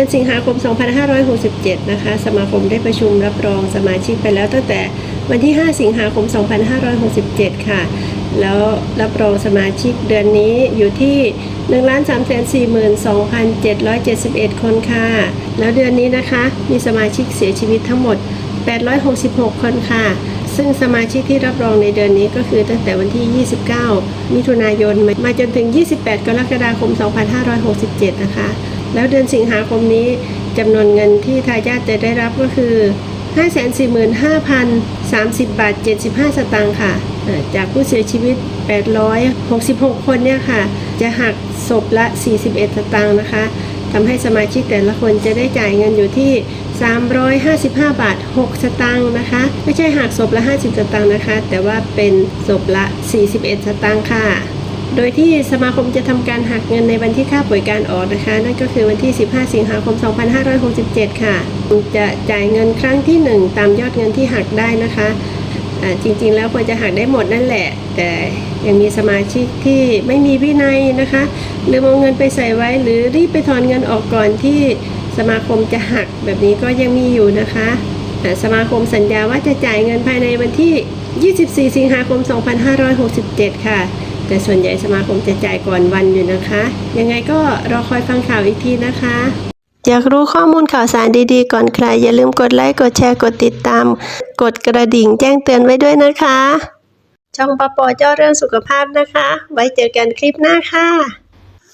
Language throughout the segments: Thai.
ดือนสิงหาคม 2567 นะคะ สมาคมได้ประชุมรับรองสมาชิกไปแล้วตั้งแต่วันที่ 5 สิงหาคม 2567 ค่ะ แล้วรับรองสมาชิกเดือนนี้อยู่ที่ 1,342,771 คนค่ะ แล้วเดือนนี้นะคะมีสมาชิกเสียชีวิตทั้งหมด 866 คนค่ะซึ่งสมาชิกที่รับรองในเดือนนี้ก็คือตั้งแต่วันที่ 29 มิถุนายน มาจนถึง 28 กรกฎาคม 2567 นะคะ แล้วเดือนสิงหาคมนี้จำนวนเงินที่ทายาทจะได้รับก็คือ 545,030 บาท 75 สตางค์ค่ะ จากผู้เสียชีวิต 866 คนเนี่ยค่ะ จะหักศพละ 41 สตางค์นะคะทำให้สมาชิกแต่ละคนจะได้จ่ายเงินอยู่ที่ 355 บาท 6 สตางค์นะคะ ไม่ใช่หักศพละ 50 สตางค์นะคะ แต่ว่าเป็นศพละ 41 สตางค์ค่ะ โดยที่สมาคมจะทำการหักเงินในวันที่ค่าป่วยการออกนะคะ นั่นก็คือวันที่ 15 สิงหาคม 2567 ค่ะจะจ่ายเงินครั้งที่ 1 ตามยอดเงินที่หักได้นะคะอ่าจริงๆ แล้วควรจะหักได้หมดนั่นแหละ แต่ยังมีสมาชิกที่ไม่มีวินัยนะคะหรือเอาเงินไปใส่ไว้ หรือรีบไปถอนเงินออกก่อนที่สมาคมจะหักแบบนี้ก็ยังมีอยู่นะคะอ่สมาคมสัญญาว่าจะจ่ายเงินภายในวันที่ 24 สิงหาคม 2567 ค่ะ แต่ส่วนใหญ่สมาคมจะจ่ายก่อนวันอยู่นะคะ ยังไงก็รอคอยฟังข่าวอีกทีนะคะ อยากรู้ข้อมูลข่าวสารดีๆ ก่อนใคร อย่าลืมกดไลค์กดแชร์กดติดตาม กดกระดิ่งแจ้งเตือนไว้ด้วยนะคะ ช่องปอปอเจ้าเรื่องสุขภาพนะคะ ไว้เจอกันคลิปหน้าค่ะ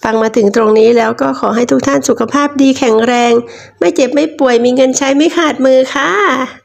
ฟังมาถึงตรงนี้แล้วก็ขอให้ทุกท่านสุขภาพดีแข็งแรง ไม่เจ็บไม่ป่วยมีเงินใช้ไม่ขาดมือค่ะ